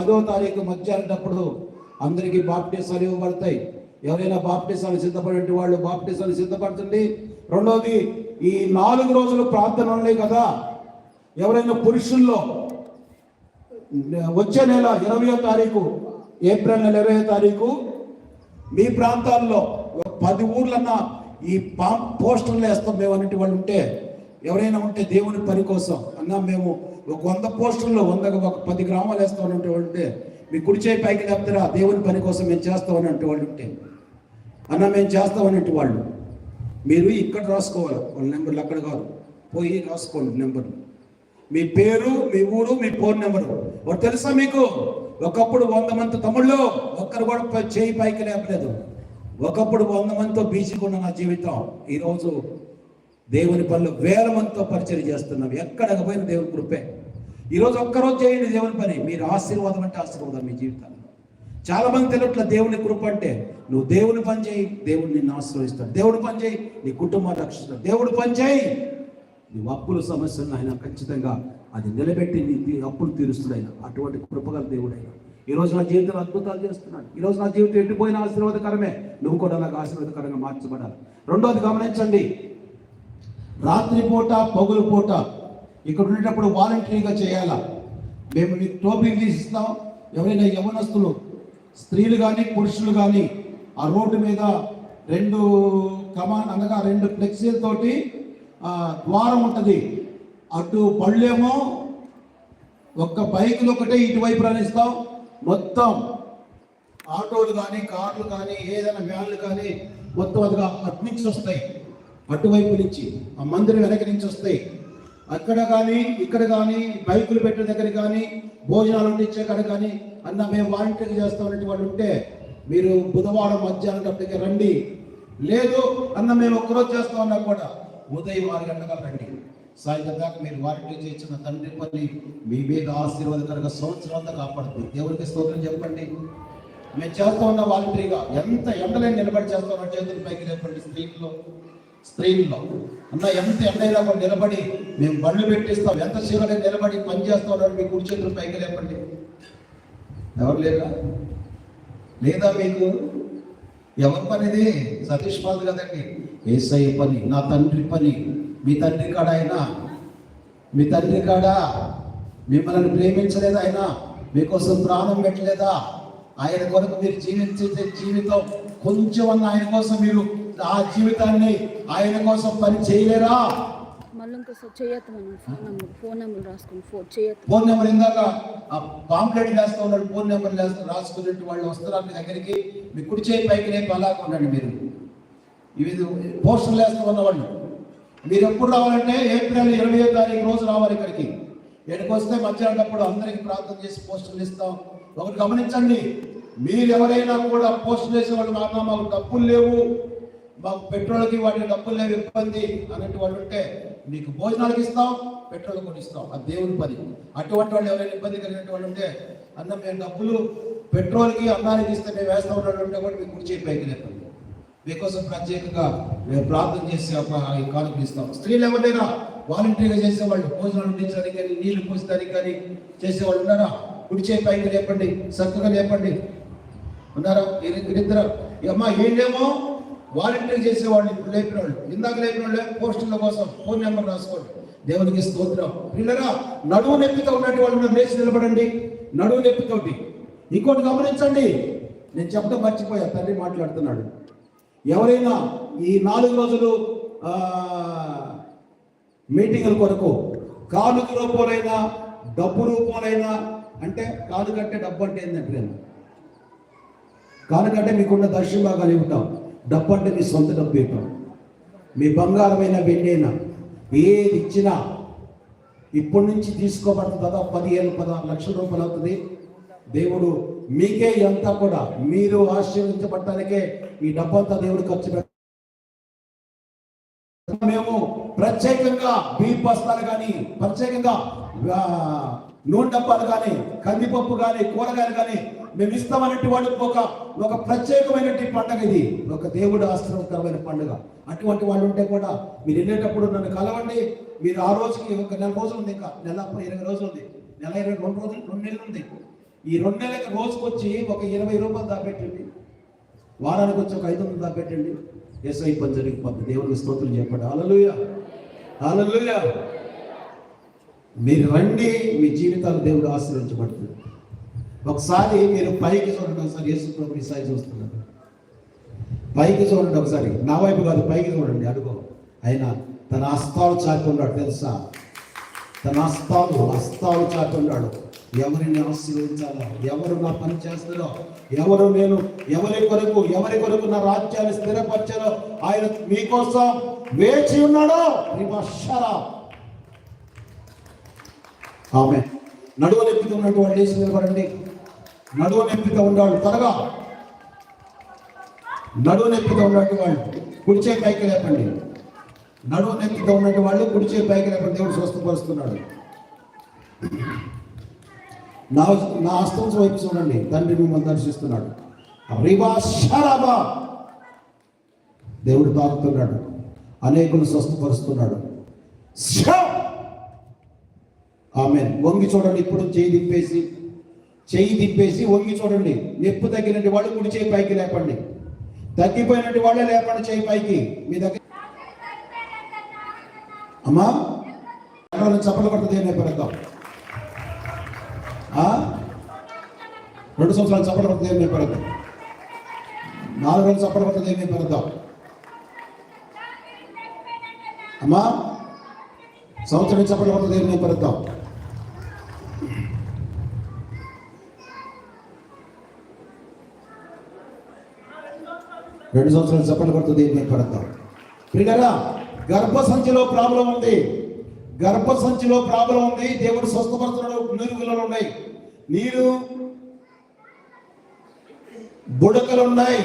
పదో తారీఖు మధ్యాహ్నప్పుడు అందరికీ బాప్టిసాలు ఇవ్వబడతాయి. ఎవరైనా బాప్టిసాలు సిద్ధపడే వాళ్ళు బాప్టిసాలు సిద్ధపడుతుంది రెండవది ఈ నాలుగు రోజులు ప్రార్థన ఉన్నాయి కదా ఎవరైనా పురుషుల్లో వచ్చే నెల ఇరవయో తారీఖు ఏప్రిల్ నెల ఇరవయో తారీఖు మీ ప్రాంతాల్లో పది ఊర్లన్నా ఈ పా పోస్టర్లు వేస్తాం మేము అన్నట్టు వాళ్ళు ఉంటే ఎవరైనా ఉంటే దేవుని పని కోసం అన్నా మేము ఒక వంద పోస్టుల్లో వంద ఒక పది గ్రామాలు వేస్తాం వాళ్ళు ఉంటే మీ కుడి చేయి పైకి లేపుతారా దేవుని పని కోసం మేము చేస్తాం అన్నట్టు వాళ్ళు ఉంటే. అన్న మేము చేస్తాం అన్నట్టు వాళ్ళు. మీరు ఇక్కడ రాసుకోవాలి. వాళ్ళ నెంబర్లు అక్కడ కాదు. పోయి రాసుకోండి నెంబర్లు. మీ పేరు మీ ఊరు మీ ఫోన్ నెంబరు. ఒకటి తెలుసా మీకు? ఒకప్పుడు వంద మంది తమ్ముళ్ళు ఒక్కరు కూడా చేయి పైకి లేపలేదు. ఒకప్పుడు వంద మందితో బీసీగా ఉన్న నా జీవితం. ఈరోజు దేవుని పనులు వేల మందితో పరిచయం చేస్తున్నాం. ఎక్కడికి పోయిన దేవుని కృపే. ఈరోజు ఒక్కరోజు చేయండి దేవుని పని. మీరు ఆశీర్వాదం అంటే ఆశీర్వాదం మీ జీవితాన్ని చాలా మంది తెలియట్ల దేవుని కృప అంటే నువ్వు దేవుని పని చేయి దేవుడు నిన్ను ఆశ్రయిస్తాడు. దేవుడు పని చేయి నీ కుటుంబాన్ని రక్షిస్తాడు. దేవుడు పని చేయి. నీ అప్పుల సమస్యలను ఆయన ఖచ్చితంగా అది నిలబెట్టి నీ అప్పులు తీరుస్తాడు ఆయన అటువంటి కృపగల దేవుడు ఆయన ఈ రోజు నా జీవితంలో అద్భుతాలు చేస్తున్నాడు. ఈ రోజు నా జీవితం ఎట్టిపోయిన ఆశీర్వాదకరమే. నువ్వు కూడా నాకు ఆశీర్వాదకరంగా మార్చబడాలి. రెండోది గమనించండి. రాత్రిపూట పగులు పూట ఇక్కడ ఉండేటప్పుడు వాలంటరీగా చేయాలా? మేము మీకు టోపీలు తీసిస్తాం ఎవరైనా యవనస్తులు స్త్రీలు కానీ పురుషులు కానీ ఆ రోడ్డు మీద రెండు కమాన్ అనగా రెండు ఫ్లెక్సీలతోటి ద్వారం ఉంటుంది. అటు పళ్ళేమో ఒక్క బైకులు ఒకటే ఇటువైపు రాణిస్తాం. మొత్తం ఆటోలు కానీ కార్లు కానీ ఏదైనా వ్యాన్లు కానీ మొత్తం అదిగా అటు నుంచి వస్తాయి. అటువైపు నుంచి ఆ మందిరం వెనక నుంచి వస్తాయి. అక్కడ కానీ ఇక్కడ కానీ బైకులు పెట్టే దగ్గర కానీ భోజనాలు వండించే కాడ కానీ అన్న మేము వాలంటీర్ చేస్తామనేటి వాళ్ళు ఉంటే మీరు బుధవారం మధ్యాహ్నం అప్పటికి రండి. లేదు అన్న మేము ఒక్కరోజు చేస్తామన్నా కూడా ఉదయం ఆరు గంటలకు రండి. సాయంత్రం దాకా మీరు వాలంటీర్ చేసిన తండ్రి పని మీ మీద ఆశీర్వాదకరంగా సంవత్సరం అంతా కాపాడుతుంది. దేవునికి స్తోత్రం చెప్పండి. మేము చేస్తా ఉన్న వాలంటరీగా ఎంత ఎండలైన నిలబడి చేస్తా చేతులు పైకి లేపండి స్త్రీల్లో స్త్రీల్లో. అన్న ఎంత ఎండైనా కూడా నిలబడి మేము బండ్లు పెట్టిస్తాం ఎంత సేవలై నిలబడి పని మీ కుడి పైకి లేపండి. ఎవరు లేరా? లేదా మీకు ఎవరి పనిది? సతీష్ పాల్ కదండి. ఏసఐ పని నా తండ్రి పని మీ తండ్రి కాడ ఆయన? మీ తండ్రి కాడ? మిమ్మల్ని ప్రేమించలేదా ఆయన? మీకోసం ప్రాణం పెట్టలేదా? ఆయన కొరకు మీరు జీవించే జీవితం కొంచెం అన్న ఆయన కోసం మీరు ఆ జీవితాన్ని ఆయన కోసం పని చేయలేరా? ఫోన్ నెంబర్ ఫోన్ నెంబర్ రాసుకుని ఫోన్ చేయొద్దు. ఫోన్ నెంబర్ ఇందాక ఆ పాంప్లెట్ వేస్తూ ఉన్నాడు ఫోన్ నెంబర్ రాసుకున్నట్టు వాళ్ళు వస్తున్నారు మీ దగ్గరికి. మీ కుడి చేయి పైకి రేపు అలాగ ఉండండి మీరు. ఇవి పోస్టర్లు వేస్తూ ఉన్న వాళ్ళు మీరు ఎప్పుడు రావాలంటే ఏప్రిల్ ఇరవై తారీఖు రోజు రావాలి ఇక్కడికి. ఇక్కడికి వస్తే మధ్యాహ్నప్పుడు అందరికి ప్రార్థన చేసి పోస్టర్లు ఇస్తాం. ఒకటి గమనించండి మీరు ఎవరైనా కూడా పోస్టులు వేసే వాళ్ళు మాకు మాకు డబ్బులు లేవు. మాకు పెట్రోల్కి వాటికి డబ్బులు లేవు ఇబ్బంది అన్నట్టు వాళ్ళు ఉంటే మీకు భోజనాలకు ఇస్తాం పెట్రోల్ కూడా ఇస్తాం. అది దేవుని పని. అటువంటి వాళ్ళు ఎవరైనా ఇబ్బంది కలిగినటువంటి వాళ్ళు ఉంటే అన్న మేము డబ్బులు పెట్రోల్కి అన్నానికి ఇస్తే మేము వేస్తా ఉన్నట్టు కూడా మీకు కుర్చీ పైకి లేపండి. మీకోసం ప్రత్యేకంగా మేము ప్రార్థన చేసి ఒక ఈ కానుకలు ఇస్తాం. స్త్రీలు ఎవరైనా చేసే చేసేవాళ్ళు భోజనాలు అందించడానికి కానీ నీళ్ళు పోసడానికి కానీ చేసేవాళ్ళు ఉన్నారా? కుడి చేయి పైకి లేపండి చక్కగా లేపండి. ఉన్నారా? వీరిద్దరు? అమ్మా ఏంటేమో వాలంటీర్ చేసేవాళ్ళు ఇప్పుడు లేపిన వాళ్ళు ఇందాక లేపిన వాళ్ళు పోస్టుల కోసం ఫోన్ నెంబర్ రాసుకోండి. దేవునికి స్తోత్రం. పిల్లరా నడువు నొప్పితో ఉన్నట్టు వాళ్ళు లేచి నిలబడండి. నడువు నొప్పితోటి. ఇంకోటి గమనించండి. నేను చెప్పడం మర్చిపోయా. తండ్రి మాట్లాడుతున్నాడు. ఎవరైనా ఈ నాలుగు రోజులు మీటింగుల కొరకు కానుక రూపంలోనైనా డబ్బు రూపంలో అంటే కానుకంటే డబ్బు అంటే ఏంటంటే నేను కానుకంటే మీకున్న దర్శనం భాగాలు ఉంటాం డబ్బు అంటే మీ సొంత డబ్బు ఇవ్వటం మీ బంగారమైన వెన్నైనా ఏది ఇచ్చినా ఇప్పటి నుంచి తీసుకోబడుతుంది కదా పదిహేను పదహారు లక్షల రూపాయలు అవుతుంది. దేవుడు మీకే అంతా కూడా మీరు ఆశీర్వదించబడటానికే ఈ డబ్బంతా దేవుడు ఖర్చు పెట్ట మేము ప్రత్యేకంగా బీప్ బస్తాలు కానీ ప్రత్యేకంగా నూనె డబ్బాలు కానీ కందిపప్పు కానీ కూరగాయలు కానీ మేము ఇస్తామనేటి వాళ్ళకి ఒక ఒక ప్రత్యేకమైనటువంటి పండుగ ఇది. ఒక దేవుడు ఆశ్రమకరమైన పండుగ. అటువంటి వాళ్ళు ఉంటే కూడా మీరు వెళ్ళేటప్పుడు నన్ను కలవండి. మీరు ఆ రోజుకి ఒక నెల రోజులు ఉంది ఇంకా. నెల ఇరవై రోజులు ఉంది. నెల ఇరవై రెండు రోజులు రెండు నెలలు ఉంది. ఈ రెండు నెలలకు రోజుకు వచ్చి ఒక ఇరవై రూపాయలు దాపెట్టండి. వారానికి వచ్చి ఒక ఐదు వందలు దాపెట్టండి. ఎస్ఐ పని జరిగిపోతుంది దేవుడికి స్తోత్రం చెప్పండి. అలలుయ అలలుయ మీరు రండి. మీ జీవితాలు దేవుడు ఆశీర్వించబడుతుంది ఒకసారి మీరు పైకి చూడండి ఒకసారి యేసు ప్రభు ఈసారి చూస్తున్నారు. పైకి చూడండి ఒకసారి. నా వైపు కాదు పైకి చూడండి అడుగు. ఆయన తన హస్తాలు చాపి తెలుసా? తన హస్తాలు హస్తాలు చాపి ఎవరిని ఆశీర్వదించాలో? ఎవరు నా పని చేస్తారో? ఎవరు నేను ఎవరి కొరకు ఎవరి కొరకు నా రాజ్యాన్ని స్థిరపరచాలో ఆయన మీకోసం వేచి ఉన్నాడో. విమర్శరా ఆమె నడువలెక్కుతున్నటువంటి నొప్పితో ఉన్నటువంటి నిలబడండి. నడువు నొప్పితో ఉన్నాడు త్వరగా. నడువు నొప్పితో ఉన్నట్టు వాళ్ళు కుడిచే పైకి లేపండి. నడువు నొప్పితో ఉన్నట్టు వాళ్ళు కుడిచే పైకి లేపండి. దేవుడు స్వస్థపరుస్తున్నాడు. నా నా హస్తం వైపు చూడండి. తండ్రి మిమ్మల్ని దర్శిస్తున్నాడు. రివాషరాబా దేవుడు తాకుతున్నాడు అనేకులు స్వస్థపరుస్తున్నాడు. ఆమె వంగి చూడండి. ఇప్పుడు చేయి తిప్పేసి చేయి తిప్పేసి వంగి చూడండి. నొప్పి తగ్గినట్టు వాళ్ళు కుడి చేయి పైకి లేపండి. తగ్గిపోయినట్టు వాళ్ళే లేపండి చేయి పైకి. మీ దగ్గర అమ్మా? ఎవరైనా చప్పలు పడుతుంది ఏమే పెడతాం రెండు సంవత్సరాలు చప్పలు పడుతుంది ఏమే పెడతాం నాలుగు రోజులు చప్పలు పడుతుంది ఏమే పెడతాం అమ్మా? సంవత్సరం చప్పలు పడుతుంది ఏమే పెడతాం రెండు సంవత్సరాలు చప్పలు పడుతుంది పడతాం. పెడతాం గర్భ గర్భసంచిలో ప్రాబ్లం ఉంది. గర్భసంచిలో ప్రాబ్లం ఉంది. దేవుడు స్వస్థపడుతున్నాడు నీరుగులలో ఉన్నాయి. నీరు బుడకలు ఉన్నాయి.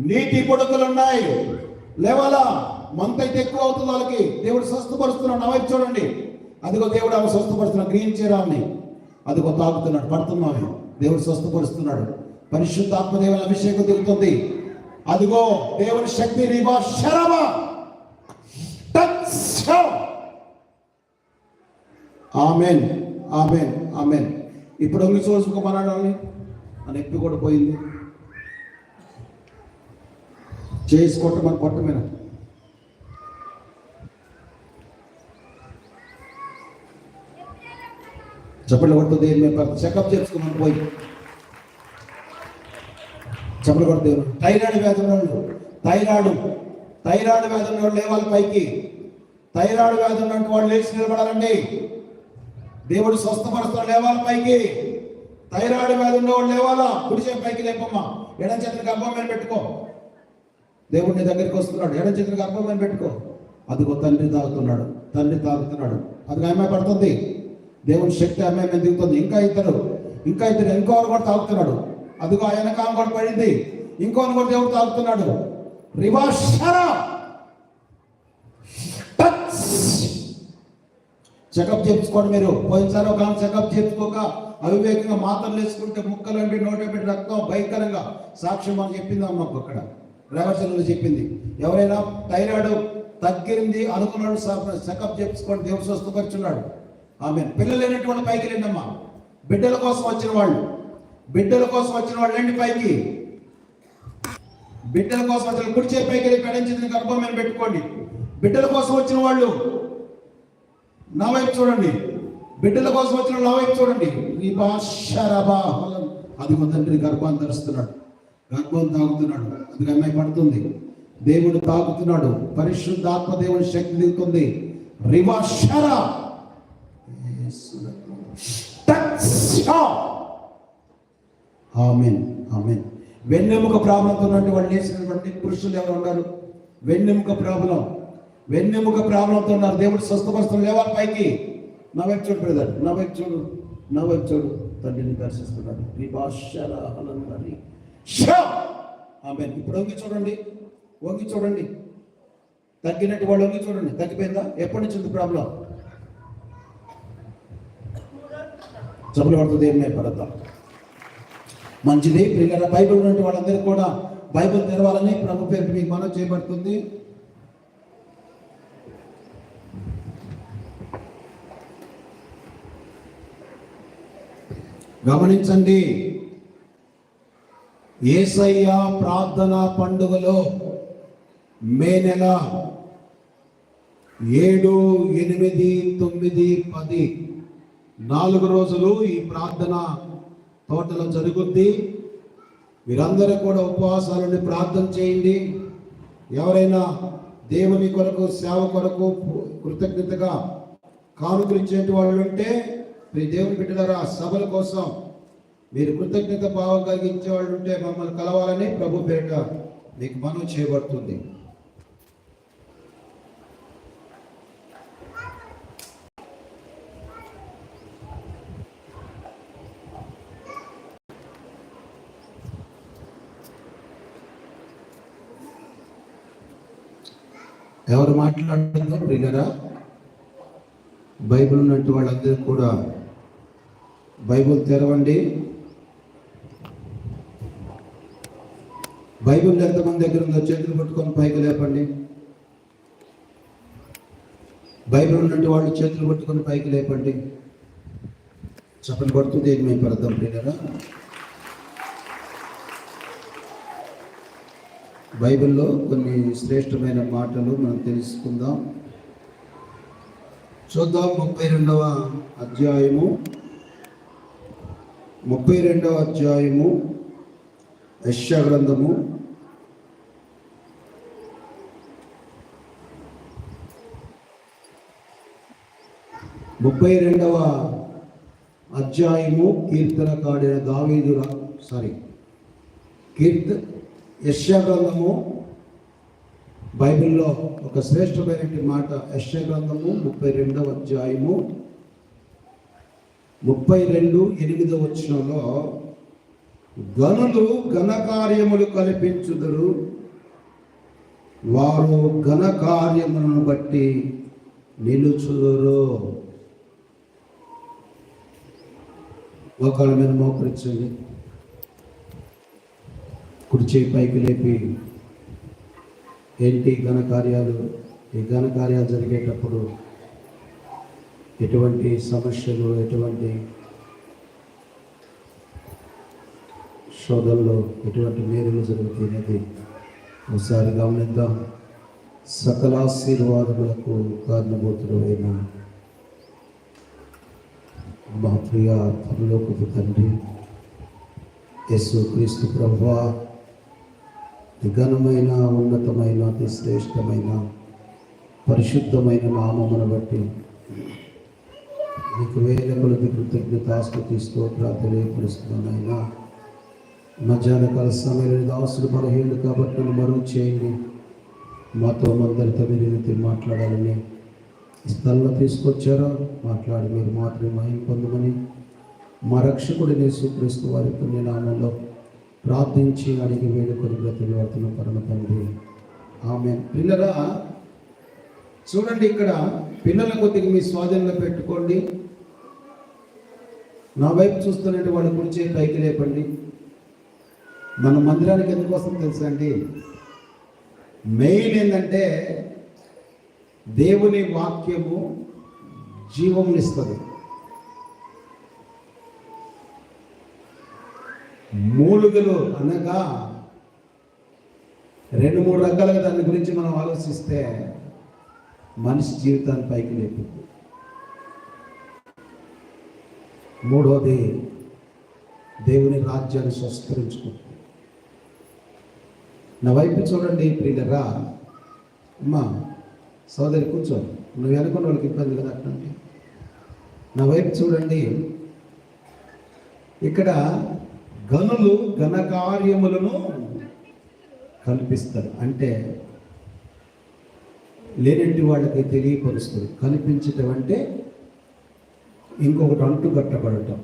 నీటి బుడకలు ఉన్నాయి. లేవాలా? మంత అయితే ఎక్కువ అవుతుంది వాళ్ళకి. దేవుడు స్వస్థపరుస్తున్నాడు. నా చూడండి. అదిగో దేవుడు ఆమె స్వస్థపరుస్తున్నాడు గ్రీన్ చీరాన్ని అదిగో తాగుతున్నాడు. పడుతున్నాము. దేవుడు స్వస్థపరుస్తున్నాడు. పరిశుద్ధాత్మ దేవుని అభిషేకం దిగుతుంది అదిగో దేవుని శక్తి రీవా శరవా ఆమెన్ ఆమెన్ ఆమెన్. ఇప్పుడు ఒంగి చూసుకోమనాడాలి అని ఎప్పి కూడా పోయింది. చేసి కొట్టమని కొట్టమైన. కొట్టు దేని మీద చెకప్ చేసుకోమని పోయి. చెప్పలు కొడతారు థైరాయిడ్ వ్యాధి వాళ్ళు థైరాయిడ్ థైరాయిడ్ వ్యాధి ఉన్నవాళ్ళు లేవాలి పైకి. థైరాయిడ్ వ్యాధి ఉన్నట్టు వాళ్ళు లేచి నిలబడాలండి. దేవుడు స్వస్థపరుస్తాడు లేవాలి పైకి. థైరాయిడ్ వ్యాధి ఉన్నవాళ్ళు లేవాలా? కుడిచే పైకి లేపమ్మా. ఎడం చేతులకు అబ్బం మీద పెట్టుకో. దేవుడు నీ దగ్గరికి వస్తున్నాడు. ఎడం చేతులకు అబ్బం మీద పెట్టుకో. అదిగో తండ్రి తాగుతున్నాడు తండ్రి తాగుతున్నాడు. అది ఆమె పడుతుంది. దేవుని శక్తి ఆమె మీద దిగుతుంది. ఇంకా ఇద్దరు ఇంకా ఇద్దరు ఇంకోరు కూడా తాగుతున్నాడు. అదిగో ఆయన కాలం కూడా పడింది. ఇంకోని కూడా దేవుడు తాగుతున్నాడు. రివాషరా చెకప్ చేయించుకోండి మీరు. పోయినసారి ఒక ఆమె చెకప్ చేయించుకోక అవివేకంగా మాత్రలు వేసుకుంటే ముక్కలు అంటే నోట పెట్టి రక్తం భయంకరంగా సాక్ష్యం అని చెప్పింది అమ్మకు అక్కడ. రేవర్సల్లో చెప్పింది. ఎవరైనా థైరాయిడ్ తగ్గింది అనుకున్నాడు చెకప్ చేయించుకోండి. దేవుడు స్వస్థపరుచున్నాడు. ఆమె పిల్లలు లేనటువంటి పైకి లేండమ్మా. బిడ్డల కోసం వచ్చిన వాళ్ళు. బిడ్డల కోసం వచ్చిన వాళ్ళు రండి పైకి. బిడ్డల కోసం వచ్చిన కుడిచే పైకి వెళ్ళి పెడించిన గర్భం మీద పెట్టుకోండి. బిడ్డల కోసం వచ్చిన వాళ్ళు నా వైపు చూడండి. బిడ్డల కోసం వచ్చిన నా వైపు చూడండి. అది భాషరబా అది తండ్రి గర్భాన్ని ధరిస్తున్నాడు. గర్భం తాగుతున్నాడు. అది అమ్మాయి పడుతుంది. దేవుడు తాగుతున్నాడు. పరిశుద్ధాత్మ దేవుని శక్తి దిగుతుంది రివాషరా ఆమెన్ ఆమెన్. వెన్నెముక ప్రాబ్లంతో వాళ్ళు చేసినటువంటి పురుషులు ఎవరు ఉన్నారు? వెన్నెముక ప్రాబ్లం. వెన్నెముక ప్రాబ్లంతో ఉన్నారు. దేవుడు స్వస్థపరుస్తున్న లేవాలి పైకి? నా వైపు చూడు బ్రదర్ నా వైపు చూడు నా వైపు చూడు. తండ్రిని దర్శిస్తున్నాడు. ఈ ఆమె ఇప్పుడు వంగి చూడండి. వంగి చూడండి. తగ్గినట్టు వాళ్ళు వంగి చూడండి. తగ్గిపోయిందా? ఎప్పటి నుంచి ఉంది ప్రాబ్లం? చెప్పులు పడుతుంది ఏం పడతాం మంచిది. ప్రియుల బైబిల్ ఉన్నటువంటి వాళ్ళందరికీ కూడా బైబిల్ తెరవాలని ప్రభు పేరు మీకు మనం చేయబడుతుంది. గమనించండి ఏసయ్య ప్రార్థన పండుగలో మే నెల ఏడు ఎనిమిది తొమ్మిది పది నాలుగు రోజులు ఈ ప్రార్థన తోటలో జరుగుద్ది. మీరందరూ కూడా ఉపవాసాలని ప్రార్థన చేయండి. ఎవరైనా దేవుని కొరకు సేవ కొరకు కృతజ్ఞతగా కానుకలించేటి వాళ్ళు ఉంటే మీ దేవుని బిడ్డలారా సభల కోసం మీరు కృతజ్ఞత భావం కలిగించే వాళ్ళు ఉంటే మమ్మల్ని కలవాలని ప్రభు పేరిట మీకు మనవి చేయబడుతుంది. ఎవరు మాట్లాడుతుందో ప్రియులరా బైబిల్ ఉన్నట్టు వాళ్ళందరూ కూడా బైబిల్ తెరవండి. బైబిల్ ఎంతమంది దగ్గర ఉందో చేతులు పట్టుకొని పైకి లేపండి. బైబిల్ ఉన్నట్టు వాళ్ళు చేతులు పట్టుకొని పైకి లేపండి. చెప్పని పడుతుంది ఏమి మేము పడతాం ప్రియులరా బైబిల్లో కొన్ని శ్రేష్టమైన మాటలు మనం తెలుసుకుందాం. చూద్దాం ముప్పై రెండవ అధ్యాయము. ముప్పై రెండవ అధ్యాయము యశ్యా గ్రంథము. ముప్పై రెండవ అధ్యాయము కీర్తన కాడిన దావీదు సారీ కీర్త యశ్యాగ్రంథము బైబిల్లో ఒక శ్రేష్టమైనటువంటి మాట యశ్యాగ్రంథము ముప్పై రెండవ అధ్యాయము ముప్పై రెండు ఎనిమిదవ వచ్చినలో గనులు ఘనకార్యములు కల్పించుదురు. వారు ఘనకార్యములను బట్టి నిలుచుదురు. ఒకళ్ళ మీద మోకరించండి కుడి చేయి పైకి లేపి ఏంటి ఘన కార్యాలు ఈ ఘన కార్యాలు జరిగేటప్పుడు ఎటువంటి సమస్యలు ఎటువంటి శోధనలో ఎటువంటి మేలులు జరుగుతున్నది ఒకసారి గమనిద్దాం. సకల ఆశీర్వాదములకు కారణభూతుడు అయిన మహప్రియ పరలోకపు తండ్రి యేసు క్రీస్తు ప్రభువా. ఘనమైన ఉన్నతమైన అతి శ్రేష్టమైన పరిశుద్ధమైన నామమును బట్టి నీకు వేల కొలది కృతజ్ఞతాస్తుతి ఆస్తుతి స్తోత్ర తెలియపరుస్తున్నానైనా మధ్యాహ్న కాల సమయంలో దాసులు బలహీనుడు కాబట్టి నన్ను మరుగు చేయండి. మాతో అందరితో మీరు రీతి మాట్లాడాలని స్థలంలో తీసుకొచ్చారో. మాట్లాడి మీరు మాత్రమే మహిం పొందమని మా రక్షకుడిని యేసుక్రీస్తు వారి పుణ్యనామంలో ప్రార్థించి అడిగి వేడుకొని బ్రతులు వాడుతున్న పరమ తండ్రి. ఆమె పిల్లరా చూడండి ఇక్కడ పిల్లల కొద్దిగా మీ స్వాధీనంలో పెట్టుకోండి. నా వైపు చూస్తున్నట్టు వాళ్ళు కుడిచే పైకి లేపండి. మన మందిరానికి ఎందుకు తెలుసా అండి? మెయిన్ ఏంటంటే దేవుని వాక్యము జీవమునిస్తుంది. మూలుగలు అనగా రెండు మూడు రకాలుగా దాని గురించి మనం ఆలోచిస్తే మనిషి జీవితాన్ని పైకి లేపు మూడోది దేవుని రాజ్యాన్ని స్వస్థరించుకుంటుంది నా వైపు చూడండి ప్రియులరా అమ్మా సోదరి కూర్చో నువ్వు అనుకున్న వాళ్ళకి ఇబ్బంది కదా అట్లాంటి నా వైపు చూడండి ఇక్కడ గనులు ఘనకార్యములను కల్పిస్తారు. అంటే లేనట్టి వాళ్ళకి తెలియపరుస్తుంది కల్పించటం అంటే ఇంకొకటి అంటు కట్టబడటం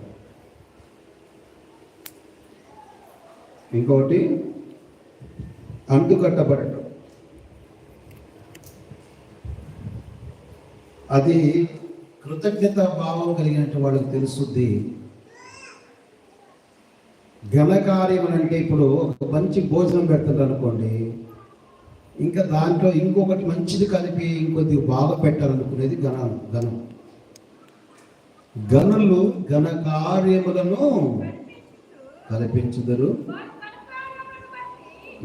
ఇంకొకటి అంటు కట్టబడటం అది కృతజ్ఞత భావం కలిగినట్టు వాళ్ళకి తెలుస్తుంది. ఘనకార్యం అంటే ఇప్పుడు ఒక మంచి భోజనం పెడతారు అనుకోండి ఇంకా దాంట్లో ఇంకొకటి మంచిది కలిపి ఇంకొద్ది బాగా పెట్టాలనుకునేది ఘన ఘనం. గనులు ఘనకార్యములను కల్పించుదరు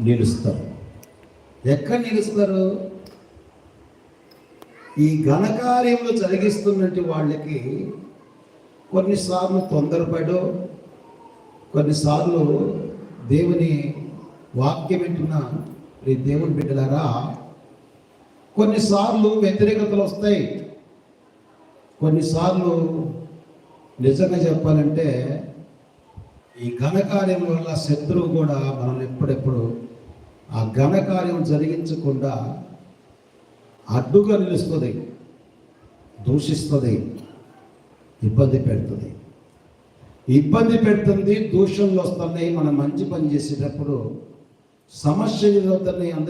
నిలుస్తారు. ఎక్కడ నిలుస్తారు? ఈ ఘనకార్యములు జరిగిస్తున్నట్టు వాళ్ళకి కొన్నిసార్లు తొందరపడో కొన్నిసార్లు దేవుని వాక్యం వింటున్న ఈ దేవుని బిడ్డలారా కొన్నిసార్లు వ్యతిరేకతలు వస్తాయి. కొన్నిసార్లు నిజంగా చెప్పాలంటే ఈ ఘనకార్యం వల్ల శత్రువు కూడా మనల్ని ఎప్పుడెప్పుడు ఆ ఘనకార్యం జరిగించకుండా అడ్డుగా నిలుస్తుంది దూషిస్తుంది ఇబ్బంది పెడుతుంది. ఇబ్బంది పెడుతుంది దూషణలు వస్తున్నాయి మనం మంచి పని చేసేటప్పుడు సమస్యలు అవుతున్నాయి